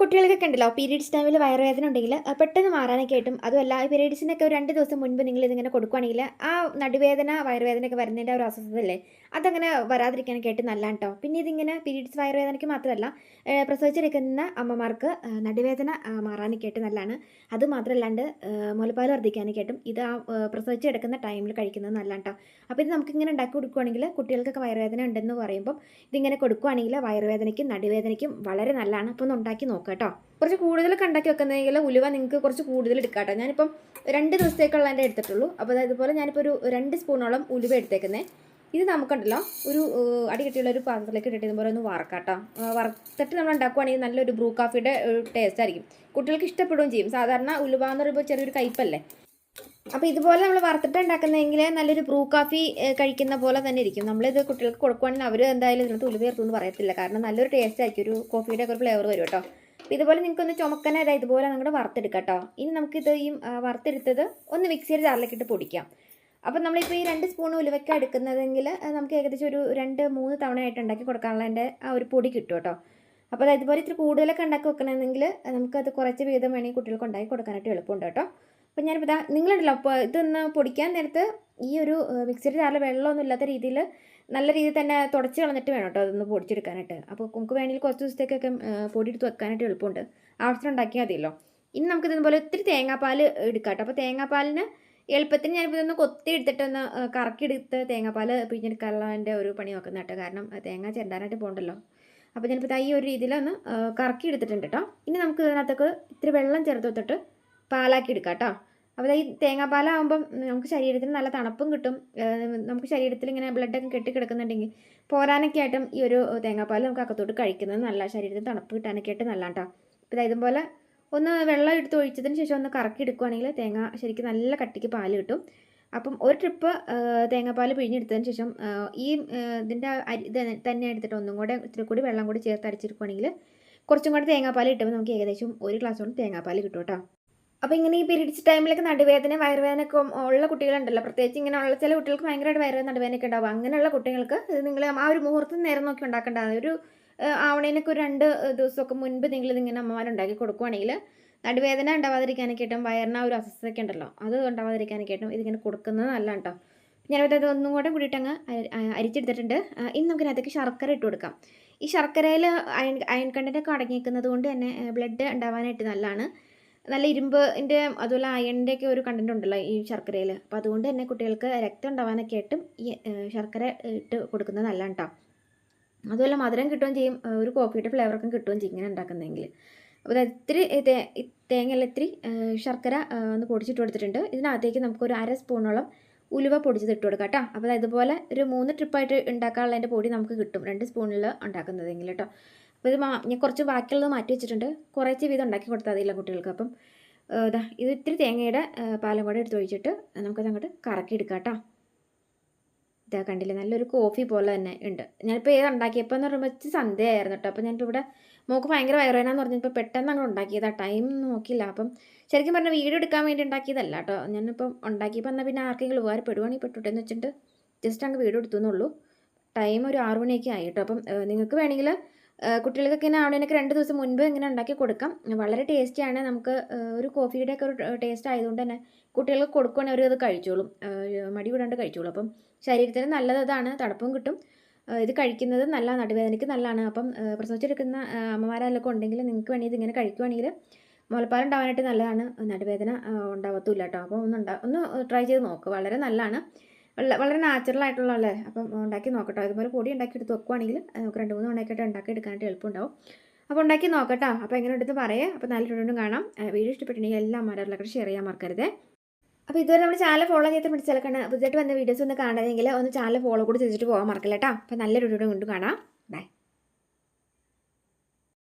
കുട്ടികൾക്കൊക്കെ ഉണ്ടല്ലോ. പീരീഡ്സ് ടൈമിൽ വയറുവേദന ഉണ്ടെങ്കിൽ പെട്ടെന്ന് മാറാനൊക്കെ ആയിട്ടും അതുമല്ല പീരീഡ്സിനൊക്കെ ഒരു രണ്ട് ദിവസം മുൻപ് നിങ്ങൾ ഇതിങ്ങനെ കൊടുക്കുകയാണെങ്കിൽ ആ നടുവേദന വയറുവേദന ഒക്കെ വരുന്നതിന്റെ ഒരു അസ്വസ്ഥതല്ലേ അതങ്ങനെ വരാതിരിക്കാനൊക്കെ ആയിട്ട് നല്ലതാണ് കേട്ടോ പിന്നെ ഇതിങ്ങനെ പീരീഡ്സ് വയറുവേദനയ്ക്ക് മാത്രമല്ല പ്രസവിച്ചെടുക്കുന്ന അമ്മമാർക്ക് നടുവേദന മാറാനൊക്കെ ആയിട്ട് നല്ലതാണ്. അത് മാത്രമല്ലാണ്ട് മുലപ്പാൽ വർദ്ധിക്കാനൊക്കെ ആയിട്ടും ഇത് ആ പ്രസവിച്ചെടുക്കുന്ന ടൈമിൽ കഴിക്കുന്നത് നല്ലതാണ് കേട്ടോ അപ്പോൾ ഇത് നമുക്കിങ്ങനെ ഉണ്ടാക്കി കൊടുക്കുകയാണെങ്കിൽ കുട്ടികൾക്കൊക്കെ വയറുവേദന ഉണ്ടെന്ന് പറയുമ്പോൾ ഇതിങ്ങനെ കൊടുക്കുകയാണെങ്കിൽ വയറുവേദനയ്ക്കും നടുവേദനയ്ക്കും വളരെ നല്ലതാണ്. അപ്പോൾ ഒന്ന് ഉണ്ടാക്കി നോക്കുക കേട്ടോ. കുറച്ച് കൂടുതൽ ഉണ്ടാക്കി വെക്കുന്നതെങ്കിൽ ഉലുവ നിങ്ങൾക്ക് കുറച്ച് കൂടുതൽ എടുക്കാം കേട്ടോ ഞാനിപ്പം രണ്ട് ദിവസത്തേക്കുള്ള എന്റെ എടുത്തിട്ടുള്ളൂ. അപ്പോൾ അതായത് പോലെ ഞാനിപ്പോൾ ഒരു രണ്ട് സ്പൂണോളം ഉലുവ എടുത്തേക്കുന്നത് ഇത് നമുക്കുണ്ടല്ലോ ഒരു അടി അടികെട്ടിയുള്ള ഒരു പാത്രത്തിലേക്ക് ഇട്ടിട്ട് ഇതുപോലെ ഒന്ന് വറക്കാം കേട്ടോ വറുത്തിട്ട് നമ്മൾ ഉണ്ടാക്കുവാണെങ്കിൽ നല്ലൊരു ബ്രൂ കാഫിയുടെ ടേസ്റ്റ് ആയിരിക്കും. കുട്ടികൾക്ക് ഇഷ്ടപ്പെടുകയും ചെയ്യും. സാധാരണ ഉലുവ എന്ന് പറയുമ്പോൾ ചെറിയൊരു കയ്പല്ലേ? അപ്പോൾ ഇതുപോലെ നമ്മൾ വറുത്തിട്ട് ഉണ്ടാക്കുന്നതെങ്കിൽ നല്ലൊരു ബ്രൂ കാഫി കഴിക്കുന്ന പോലെ തന്നെ ഇരിക്കും. നമ്മളിത് കുട്ടികൾക്ക് കൊടുക്കുവാണെങ്കിൽ അവർ എന്തായാലും ഇതിനകത്ത് ഉലുവ ചേർത്തു എന്ന് പറയത്തില്ല. കാരണം നല്ലൊരു ടേസ്റ്റ് ആയിരിക്കും. ഒരു കോഫിയുടെ ഒക്കെ ഒരു ഫ്ലേവർ വരും കേട്ടോ. അപ്പോൾ ഇതുപോലെ നിങ്ങൾക്കൊന്ന് ചുമക്കനര ഇതുപോലെ നിങ്ങളുടെ വറുത്തെടുക്കാം കേട്ടോ ഇനി നമുക്കിത് ഈ വറുത്തെടുത്തത് ഒന്ന് മിക്സിയുടെ ജാറിലേക്ക് ഇട്ട് പൊടിക്കാം. അപ്പം നമ്മളിപ്പോൾ ഈ രണ്ട് സ്പൂൺ ഉലുവയ്ക്ക എടുക്കുന്നതെങ്കിൽ നമുക്ക് ഏകദേശം ഒരു രണ്ട് മൂന്ന് തവണയായിട്ട് ഉണ്ടാക്കി കൊടുക്കാനുള്ള എന്റെ ആ ഒരു പൊടി കിട്ടും കേട്ടോ. അപ്പോൾ അതായത് ഇതുപോലെ ഇത്തിരി കൂടുതലൊക്കെ ഉണ്ടാക്കി വെക്കണമെങ്കിൽ നമുക്കത് കുറച്ച് വീതം വേണമെങ്കിൽ കുട്ടികൾക്ക് ഉണ്ടാക്കി കൊടുക്കാനായിട്ട് എളുപ്പമുണ്ട് കേട്ടോ. അപ്പോൾ ഞാനിപ്പോൾ ഇതാ നിങ്ങളുണ്ടല്ലോ അപ്പോൾ ഇതൊന്ന് പൊടിക്കാൻ നേരത്ത് ഈ ഒരു മിക്സിയുടെ ജാറിൽ വെള്ളമൊന്നും ഇല്ലാത്ത രീതിയിൽ നല്ല രീതിയിൽ തന്നെ തുടച്ച് കളഞ്ഞിട്ട് വേണം കേട്ടോ അതൊന്ന് പൊടിച്ചെടുക്കാനായിട്ട്. അപ്പോൾ നമുക്ക് വേണമെങ്കിൽ കുറച്ച് ദിവസത്തേക്കൊക്കെ പൊടി എടുത്ത് വെക്കാനായിട്ട് എളുപ്പമുണ്ട്. ആവശ്യം ഉണ്ടാക്കിയാൽ മതിയല്ലോ. ഇനി നമുക്ക് ഇതുപോലെ ഒത്തിരി തേങ്ങാപ്പാൽ എടുക്കാം കേട്ടോ. അപ്പോൾ തേങ്ങാപ്പാലിന് എളുപ്പത്തിന് ഞാനിപ്പോൾ ഇതൊന്ന് കൊത്തി എടുത്തിട്ടൊന്ന് കറക്കിയെടുത്ത് തേങ്ങാപ്പാൽ പിഴിഞ്ഞെടുക്കാനുള്ളതിന്റെ ഒരു പണി നോക്കുന്ന കേട്ടോ. കാരണം തേങ്ങ ചെണ്ടാനായിട്ട് പോകണ്ടല്ലോ. അപ്പോൾ ഞാനിപ്പോൾ ഈ ഒരു രീതിയിൽ ഒന്ന് കറക്കി എടുത്തിട്ടുണ്ട് കേട്ടോ. ഇനി നമുക്ക് ഇതിനകത്തേക്ക് ഇത്തിരി വെള്ളം ചേർത്ത് വെച്ചിട്ട് പാലാക്കി എടുക്കാം കേട്ടോ അപ്പോൾ ഈ തേങ്ങാപ്പാലാകുമ്പം നമുക്ക് ശരീരത്തിന് നല്ല തണുപ്പും കിട്ടും. നമുക്ക് ശരീരത്തിൽ ഇങ്ങനെ ബ്ലഡൊക്കെ കെട്ടിക്കിടക്കുന്നുണ്ടെങ്കിൽ പോരാനൊക്കെ ആയിട്ടും ഈ ഒരു തേങ്ങാപ്പാൽ നമുക്ക് അകത്തോട്ട് കഴിക്കുന്നത് നല്ല ശരീരത്തിന് തണുപ്പ് കിട്ടാനൊക്കെ ആയിട്ട് നല്ല കേട്ടോ അപ്പോൾ ഇതുപോലെ ഒന്ന് വെള്ളം എടുത്ത് ഒഴിച്ചതിന് ശേഷം ഒന്ന് കറക്കി എടുക്കുകയാണെങ്കിൽ തേങ്ങ ശരിക്കും നല്ല കട്ടിക്ക് പാൽ കിട്ടും. അപ്പം ഒരു ട്രിപ്പ് തേങ്ങാപ്പാൽ പിഴിഞ്ഞെടുത്തതിന് ശേഷം ഈ ഇതിന്റെ അരി തന്നെ എടുത്തിട്ട് ഒന്നും കൂടെ ഇത്തിരി കൂടി വെള്ളം കൂടി ചേർത്ത് അരച്ചെടുക്കുകയാണെങ്കിൽ കുറച്ചും കൂടി തേങ്ങാപ്പാൽ കിട്ടുമ്പോൾ നമുക്ക് ഏകദേശം ഒരു ഗ്ലാസ്സോളം തേങ്ങാപ്പാൽ കിട്ടും കേട്ടോ. അപ്പോൾ ഇങ്ങനെ ഈ പീരീഡ്സ് ടൈമിലൊക്കെ നടുവേദന വയറുവേദന ഒക്കെ ഉള്ള കുട്ടികളുണ്ടല്ലോ. പ്രത്യേകിച്ച് ഇങ്ങനെയുള്ള ചില കുട്ടികൾക്ക് ഭയങ്കരമായിട്ട് വയറുവേദന നടുവേദനയൊക്കെ ഉണ്ടാവും. അങ്ങനെയുള്ള കുട്ടികൾക്ക് നിങ്ങൾ ആ ഒരു മുഹൂർത്തം നേരം നോക്കി ഉണ്ടാക്കേണ്ടതാണ് ഒരു ആവണേനൊക്കെ ഒരു രണ്ട് ദിവസമൊക്കെ മുൻപ് നിങ്ങൾ ഇതിങ്ങനെ അമ്മമാരുണ്ടാക്കി കൊടുക്കുവാണെങ്കിൽ നടുവേദന ഉണ്ടാവാതിരിക്കാനൊക്കെ ആയിട്ടും വയറിന് ആ ഒരു അസ്വസ്ഥതയൊക്കെ ഉണ്ടല്ലോ. അത് ഉണ്ടാവാതിരിക്കാനൊക്കെ ആയിട്ടും ഇതിങ്ങനെ കൊടുക്കുന്നത് നല്ല കേട്ടോ ഞാനിവിടെ അത് ഒന്നും കൂടെ കൂടിയിട്ട് അങ്ങ് അരി- അരിച്ചെടുത്തിട്ടുണ്ട്. ഇനി നമുക്ക് അതിനകത്തേക്ക് ശർക്കര ഇട്ട് കൊടുക്കാം. ഈ ശർക്കരയിൽ അയൺ അയൺ കണ്ടന്റൊക്കെ അടങ്ങിയിരിക്കുന്നത് കൊണ്ട് തന്നെ ബ്ലഡ് ഉണ്ടാവാനായിട്ട് നല്ലതാണ്. നല്ല ഇരുമ്പിന്റെ അതുപോലെ അയണിന്റെ ഒക്കെ ഒരു കണ്ടന്റ് ഉണ്ടല്ലോ ഈ ശർക്കരയിൽ അപ്പോൾ അതുകൊണ്ട് തന്നെ കുട്ടികൾക്ക് രക്തം ഉണ്ടാവാനൊക്കെ ആയിട്ടും ഈ ശർക്കര ഇട്ട് കൊടുക്കുന്നത് നല്ലതാണ് കേട്ടോ അതുപോലെ മധുരം കിട്ടുകയും ചെയ്യും. ഒരു കോഫിയുടെ ഫ്ലേവറൊക്കെ കിട്ടുകയും ചെയ്യും ഇങ്ങനെ ഉണ്ടാക്കുന്നതെങ്കിൽ. അപ്പോൾ ഇത്തിരി തേങ്ങയിൽ ഇത്തിരി ശർക്കര ഒന്ന് പൊടിച്ചിട്ട് കൊടുത്തിട്ടുണ്ട്. ഇതിനകത്തേക്ക് നമുക്കൊരു അര സ്പൂണോളം ഉലുവ പൊടിച്ചത് ഇട്ട് കൊടുക്കാം കേട്ടോ അപ്പോൾ ഇതുപോലെ ഒരു മൂന്ന് ട്രിപ്പായിട്ട് ഉണ്ടാക്കാനുള്ളതിന്റെ പൊടി നമുക്ക് കിട്ടും. രണ്ട് സ്പൂണിൽ ഉണ്ടാക്കുന്നതെങ്കിൽ കേട്ടോ അപ്പോൾ ഇത് മാ ഞാൻ കുറച്ച് ബാക്കിയുള്ളത് മാറ്റി വെച്ചിട്ടുണ്ട്. കുറച്ച് വീതം ഉണ്ടാക്കി കൊടുത്താൽ മതിയില്ല കുട്ടികൾക്ക്. അപ്പം ഇതാ ഇത് ഇത്തിരി തേങ്ങയുടെ പാലം കൂടെ എടുത്ത് ഒഴിച്ചിട്ട് നമുക്കത് അങ്ങോട്ട് കറക്കി എടുക്കാം കേട്ടോ. ഇതാ കണ്ടില്ലേ? നല്ലൊരു കോഫി പോലെ തന്നെ ഉണ്ട്. ഞാനിപ്പോൾ ഏത് ഉണ്ടാക്കിയപ്പോൾ എന്ന് പറയുമ്പോൾ ഇച്ചിരി സന്ധ്യയായിരുന്നു കേട്ടോ. അപ്പോൾ ഞാനിപ്പോൾ ഇവിടെ മോക്ക് ഭയങ്കര വയറുവേനാന്ന് പറഞ്ഞപ്പോൾ പെട്ടെന്ന് അങ്ങോട്ട് ഉണ്ടാക്കിയതാ. ടൈം നോക്കിയില്ല. അപ്പം ശരിക്കും പറഞ്ഞാൽ വീഡിയോ എടുക്കാൻ വേണ്ടി ഉണ്ടാക്കിയതല്ല കേട്ടോ. ഞാനിപ്പം ഉണ്ടാക്കിയപ്പോൾ എന്നാൽ പിന്നെ ആർക്കെങ്കിലും ഉപകാരപ്പെടുവാണെങ്കിൽ പെട്ടുട്ടെ എന്ന് വെച്ചിട്ട് ജസ്റ്റ് അങ്ങ് വീഡിയോ എടുത്തു എന്നുള്ളൂ. ടൈം ഒരു ആറു മണിയൊക്കെ ആയി കേട്ടോ. അപ്പം നിങ്ങൾക്ക് വേണമെങ്കിൽ കുട്ടികൾക്കൊക്കെ ഇങ്ങനെ ആവണേനൊക്കെ രണ്ട് ദിവസം മുൻപ് ഇങ്ങനെ ഉണ്ടാക്കി കൊടുക്കാം. വളരെ ടേസ്റ്റിയാണ് നമുക്ക് ഒരു കോഫിയുടെ ഒക്കെ ഒരു ടേസ്റ്റ് ആയതുകൊണ്ട് തന്നെ കുട്ടികൾക്ക് കൊടുക്കുകയാണെങ്കിൽ അവർ അത് കഴിച്ചോളും മടി വിടാണ്ട് കഴിച്ചോളും. അപ്പം ശരീരത്തിന് നല്ലത് അതാണ്. തണുപ്പും കിട്ടും. ഇത് കഴിക്കുന്നത് നല്ല നടുവേദനയ്ക്ക് നല്ലതാണ്. അപ്പം പ്രസവിച്ചെടുക്കുന്ന അമ്മമാരെല്ലാം ഉണ്ടെങ്കിൽ നിങ്ങൾക്ക് വേണമെങ്കിൽ ഇതിങ്ങനെ കഴിക്കുവാണെങ്കിൽ മുലപ്പാൽ ഉണ്ടാവാനായിട്ട് നല്ലതാണ്. നടുവേദന ഉണ്ടാവത്തില്ല കേട്ടോ അപ്പോൾ ഒന്ന് ഒന്ന് ട്രൈ ചെയ്ത് നോക്കുക വളരെ നല്ലതാണ്. വളരെ നാച്ചുറൽ ആയിട്ടുള്ള അല്ലേ? അപ്പം ഉണ്ടാക്കി നോക്കട്ടോ. ഇതുപോലെ പൊടി ഉണ്ടാക്കി എടുത്ത് വെക്കുവാണെങ്കിൽ നമുക്ക് രണ്ട് മൂന്ന് ഉണ്ടാക്കിയിട്ട് ഉണ്ടാക്കി എടുക്കാനായിട്ട് എളുപ്പമുണ്ടാവും. അപ്പോൾ ഉണ്ടാക്കി നോക്കട്ടോ. അപ്പോൾ എങ്ങനെ എടുത്ത് പറയേ. അപ്പോൾ നല്ല വീണ്ടും കാണാം. വീഡിയോ ഇഷ്ടപ്പെട്ടിട്ടുണ്ടെങ്കിൽ എല്ലാം അമ്മമാരെല്ലാം ഷെയർ ചെയ്യാൻ മറക്കരുത്. അപ്പോൾ ഇതുവരെ നമ്മൾ ചാനൽ ഫോളോ ചെയ്ത് പിടിച്ചേക്കാണ് പുതിയതായിട്ട് വന്ന വീഡിയോസ് ഒന്ന് കാണണമെങ്കിൽ ഒന്ന് ചാനൽ ഫോളോ കൂടി ചെയ്തിട്ട് പോകാൻ മറക്കില്ല കേട്ടോ അപ്പോൾ നല്ലൊരു വീഡിയോ കൊണ്ട് കാണാം. ബൈ